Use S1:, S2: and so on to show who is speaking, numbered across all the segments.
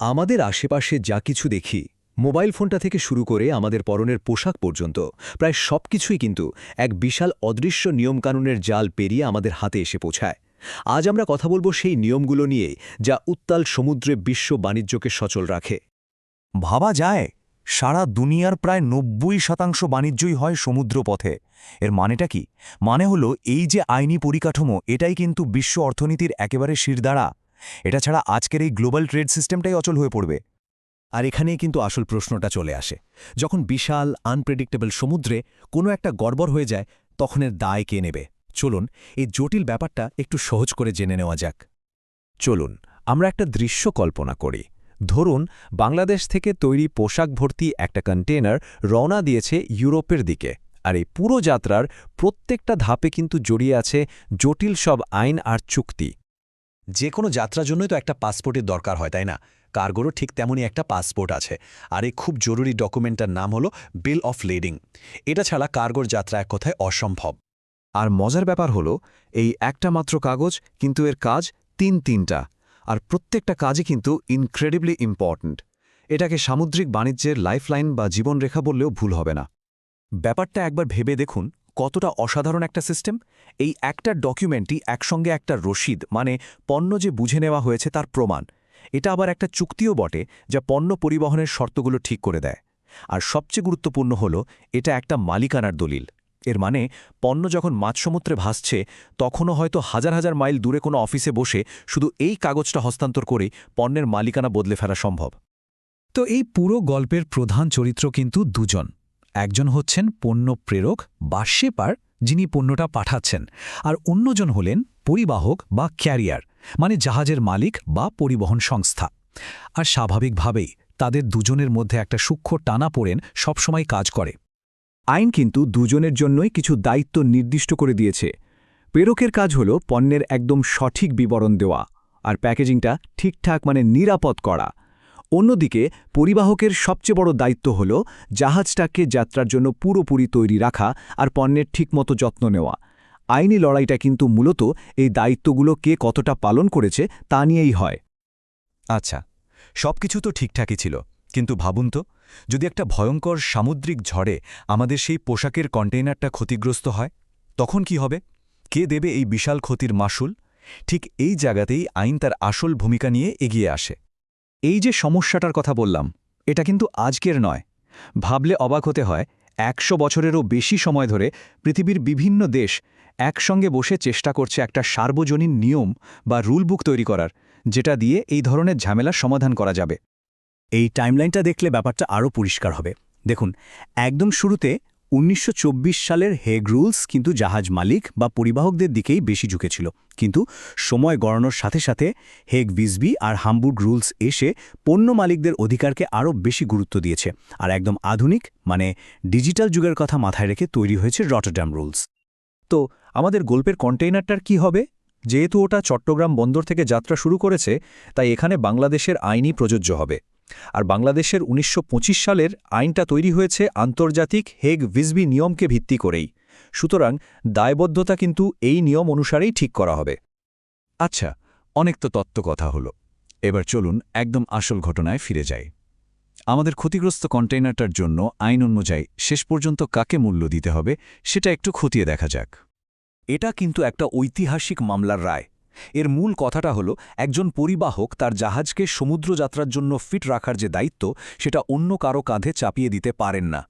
S1: আমাদের আশেপাশে যা কিছু দেখি, মোবাইল ফোনটা থেকে শুরু করে আমাদের পরনের পোশাক পর্যন্ত, প্রায় সবকিছুই কিন্তু এক বিশাল অদৃশ্য নিয়মকানুনের জাল পেরিয়ে আমাদের হাতে এসে পৌঁছায়। আজ আমরা কথা বলব সেই নিয়মগুলো নিয়ে যা উত্তাল সমুদ্রে বিশ্ব বাণিজ্যকে সচল রাখে।
S2: ভাবা যায়, সারা দুনিয়ার প্রায় নব্বই শতাংশ বাণিজ্যই হয় সমুদ্রপথে এর মানেটা কি? মানে হলো এই যে আইনি পরিকাঠামো, এটাই কিন্তু বিশ্ব অর্থনীতির একেবারে শিরদাঁড়া। এটা ছাড়া আজকের এই গ্লোবাল ট্রেড সিস্টেমটাই অচল হয়ে পড়বে।
S1: আর এখানেই কিন্তু আসল প্রশ্নটা চলে আসে। যখন বিশাল আনপ্রেডিক্টেবল সমুদ্রে কোনো একটা গড়বড় হয়ে যায়, তখন এর দায় কে নেবে? চলুন, এই জটিল ব্যাপারটা একটু সহজ করে জেনে নেওয়া যাক।
S3: চলুন, আমরা একটা দৃশ্য কল্পনা করি। ধরুন, বাংলাদেশ থেকে তৈরি পোশাক ভর্তি একটা কন্টেনার রওনা দিয়েছে ইউরোপের দিকে, আর এই পুরো যাত্রার প্রত্যেকটা ধাপে কিন্তু জড়িয়ে আছে জটিল সব আইন আর চুক্তি।
S1: যে কোনো যাত্রার জন্যই তো একটা পাসপোর্টের দরকার হয়, তাই না? কার্গোরও ঠিক তেমনই একটা পাসপোর্ট আছে। আর এই খুব জরুরি ডকুমেন্টটার নাম হলো বিল অফ লেডিং। এটা ছাড়া কার্গোর যাত্রা এক কথায় অসম্ভব।
S3: আর মজার ব্যাপার হলো, এই একটা মাত্র কাগজ কিন্তু এর কাজ তিন তিনটা। আর প্রত্যেকটা কাজই কিন্তু ইনক্রেডিবলি ইম্পর্ট্যান্ট এটাকে সামুদ্রিক বাণিজ্যের লাইফলাইন বা জীবনরেখা বললেও ভুল হবে না। ব্যাপারটা একবার ভেবে দেখুন কতটা অসাধারণ একটা সিস্টেম? এই একটা ডকুমেন্টই একসঙ্গে একটা রসিদ মানে পণ্য যে বুঝে নেওয়া হয়েছে তার প্রমাণ। এটা আবার একটা চুক্তিও বটে যা পণ্য পরিবহনের শর্তগুলো ঠিক করে দেয়। আর সবচেয়ে গুরুত্বপূর্ণ হল, এটা একটা মালিকানার দলিল। এর মানে পণ্য যখন মাঝসমুদ্রে ভাসছে, তখনও হয়তো হাজার হাজার মাইল দূরে কোনো অফিসে বসে শুধু এই কাগজটা হস্তান্তর করেই পণ্যের মালিকানা বদলে ফেলা সম্ভব।
S4: তো এই পুরো গল্পের প্রধান চরিত্র কিন্তু দুজন। একজন হচ্ছেন পণ্য প্রেরক বা শেপার যিনি পণ্যটা পাঠাচ্ছেন, আর অন্যজন হলেন পরিবাহক বা ক্যারিয়ার মানে জাহাজের মালিক বা পরিবহন সংস্থা। আর স্বাভাবিকভাবেই তাদের দুজনের মধ্যে একটা সূক্ষ্ম টানা পড়েন সবসময় কাজ করে।
S3: আইন কিন্তু দুজনের জন্যই কিছু দায়িত্ব নির্দিষ্ট করে দিয়েছে। প্রেরকের কাজ হল পণ্যের একদম সঠিক বিবরণ দেওয়া, আর প্যাকেজিংটা ঠিকঠাক মানে নিরাপদ করা। অন্যদিকে, পরিবাহকের সবচেয়ে বড় দায়িত্ব হল জাহাজটাকে যাত্রার জন্য পুরোপুরি তৈরি রাখা আর পণ্যের ঠিকমতো যত্ন নেওয়া। আইনি লড়াইটা কিন্তু মূলত এই দায়িত্বগুলো কে কতটা পালন করেছে তা নিয়েই হয়।
S2: আচ্ছা সবকিছু তো ঠিকঠাকই ছিল, কিন্তু ভাবুন তো, যদি একটা ভয়ঙ্কর সামুদ্রিক ঝড়ে আমাদের সেই পোশাকের কন্টেইনারটা ক্ষতিগ্রস্ত হয়, তখন কি হবে? কে দেবে এই বিশাল ক্ষতির মাসুল ঠিক এই জায়গাতেই আইন তার আসল ভূমিকা নিয়ে এগিয়ে আসে।
S4: এই যে সমস্যাটার কথা বললাম, এটা কিন্তু আজকের নয়। ভাবলে অবাক হতে হয়, একশো বছরেরও বেশি সময় ধরে পৃথিবীর বিভিন্ন দেশ একসঙ্গে বসে চেষ্টা করছে একটা সার্বজনীন নিয়ম বা রুলবুক তৈরি করার, যেটা দিয়ে এই ধরনের ঝামেলার সমাধান করা যাবে।
S1: এই টাইমলাইনটা দেখলে ব্যাপারটা আরও পরিষ্কার হবে। দেখুন, একদম শুরুতে উনিশশো চব্বিশ সালের হেগ রুলস কিন্তু জাহাজ মালিক বা পরিবাহকদের দিকেই বেশি ঝুঁকেছিল। কিন্তু সময় গড়ানোর সাথে সাথে হেগ বিসবি আর হামবুর্গ রুলস এসে পণ্য মালিকদের অধিকারকে আরও বেশি গুরুত্ব দিয়েছে আর একদম আধুনিক মানে ডিজিটাল যুগের কথা মাথায় রেখে তৈরি হয়েছে রটারড্যাম রুলস।
S4: তো আমাদের গল্পের কন্টেইনারটার কি হবে? যেহেতু ওটা চট্টগ্রাম বন্দর থেকে যাত্রা শুরু করেছে, তাই এখানে বাংলাদেশের আইনই প্রযোজ্য হবে। আর বাংলাদেশের উনিশশো পঁচিশ সালের আইনটা তৈরি হয়েছে আন্তর্জাতিক হেগ ভিসবি নিয়মকে ভিত্তি করেই। সুতরাং দায়বদ্ধতা কিন্তু এই নিয়ম অনুসারেই ঠিক করা হবে।
S2: আচ্ছা অনেক তো তত্ত্ব কথা হলো। এবার চলুন একদম আসল ঘটনায় ফিরে যাই। আমাদের ক্ষতিগ্রস্ত কন্টেইনারটার জন্য আইন অনুযায়ী শেষ পর্যন্ত কাকে মূল্য দিতে হবে সেটা একটু খতিয়ে দেখা যাক।
S4: এটা কিন্তু একটা ঐতিহাসিক মামলার রায়। এর মূল কথাটা হলো, একজন পরিবাহক তার জাহাজকে সমুদ্রযাত্রার জন্য ফিট রাখার যে দায়িত্ব, সেটা অন্য কারও কাঁধে চাপিয়ে দিতে পারেন না।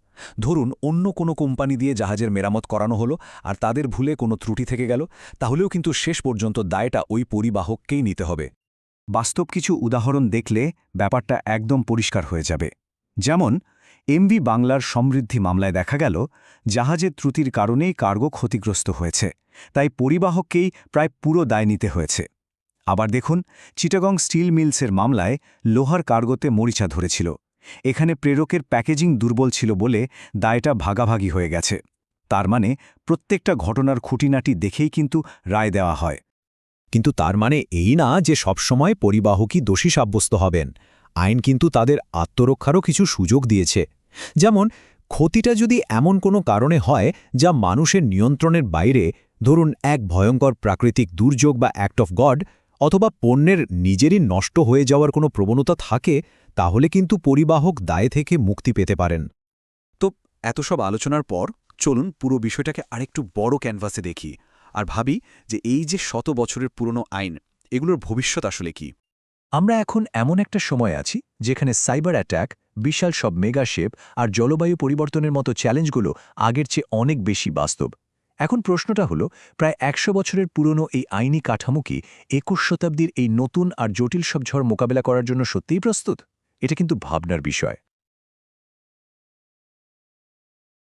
S4: ধরুন, অন্য কোনো কোম্পানি দিয়ে জাহাজের মেরামত করানো হলো আর তাদের ভুলে কোনো ত্রুটি থেকে গেল, তাহলেও কিন্তু শেষ পর্যন্ত দায়টা ওই পরিবাহককেই নিতে হবে।
S2: বাস্তব কিছু উদাহরণ দেখলে ব্যাপারটা একদম পরিষ্কার হয়ে যাবে। যেমন এমভি বাংলার সমৃদ্ধি মামলায় দেখা গেল, জাহাজের ত্রুটির কারণেই কার্গো ক্ষতিগ্রস্ত হয়েছে। তাই পরিবাহককেই প্রায় পুরো দায় নিতে হয়েছে। আবার দেখুন, চিটাগং স্টিল মিলসের মামলায় লোহার কার্গোতে মরিচা ধরেছিল। এখানে প্রেরকের প্যাকেজিং দুর্বল ছিল বলে দায়টা ভাগাভাগি হয়ে গেছে। তার মানে প্রত্যেকটা ঘটনার খুঁটিনাটি দেখেই কিন্তু রায় দেওয়া হয়।
S3: কিন্তু তার মানে এই না যে সবসময় পরিবাহকই দোষী সাব্যস্ত হবেন। আইন কিন্তু তাদের আত্মরক্ষারও কিছু সুযোগ দিয়েছে। যেমন, ক্ষতিটা যদি এমন কোনো কারণে হয় যা মানুষের নিয়ন্ত্রণের বাইরে, ধরুন এক ভয়ঙ্কর প্রাকৃতিক দুর্যোগ বা অ্যাক্ট অফ গড
S4: অথবা পণ্যের নিজেরই নষ্ট হয়ে যাওয়ার কোনো প্রবণতা থাকে, তাহলে কিন্তু পরিবাহক দায় থেকে মুক্তি পেতে পারেন।
S3: তো, এত সব আলোচনার পর চলুন পুরো বিষয়টাকে আরেকটু বড় ক্যানভাসে দেখি, আর ভাবি যে এই যে শত বছরের পুরনো আইন, এগুলোর ভবিষ্যৎ আসলে কি?
S4: আমরা এখন এমন একটা সময় আছি যেখানে সাইবার অ্যাট্যাক বিশাল সব মেগাশেপ আর জলবায়ু পরিবর্তনের মতো চ্যালেঞ্জগুলো আগের চেয়ে অনেক বেশি বাস্তব। এখন প্রশ্নটা হলো, প্রায় একশো বছরের পুরনো এই আইনি কাঠামো কি একুশ শতাব্দীর এই নতুন আর জটিল সব ঝড় মোকাবেলা করার জন্য সত্যিই প্রস্তুত? এটা কিন্তু ভাবনার বিষয়।